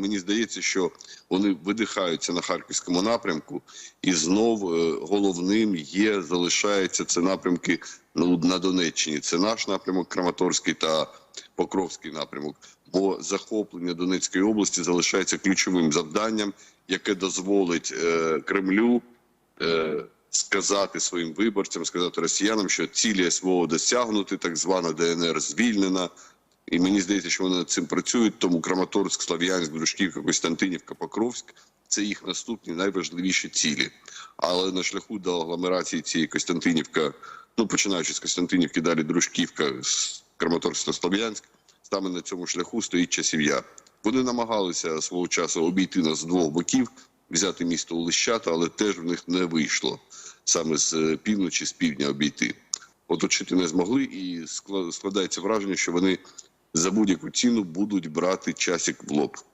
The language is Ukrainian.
Мені здається, що вони видихаються на харківському напрямку, і знов е, головним є залишається це напрямки ну, на Донеччині. Це наш напрямок Краматорський та Покровський напрямок. Бо захоплення Донецької області залишається ключовим завданням, яке дозволить е, Кремлю е, сказати своїм виборцям, сказати росіянам, що цілі СВО досягнути, так звана ДНР звільнена. І мені здається, що вони над цим працюють. Тому Краматорськ, Слов'янськ, Дружківка, Костянтинівка, Покровськ це їх наступні найважливіші цілі. Але на шляху до агломерації цієї Костянтинівка, ну починаючи з Костянтинівки, далі Дружківка, Краматорськ та Слов'янськ, саме на цьому шляху стоїть часів'я. Вони намагалися свого часу обійти нас з двох боків, взяти місто Лищата, але теж в них не вийшло саме з е, півночі, з півдня обійти. Оточити не змогли, і скла- складається враження, що вони за будь-яку ціну будуть брати часик в лоб.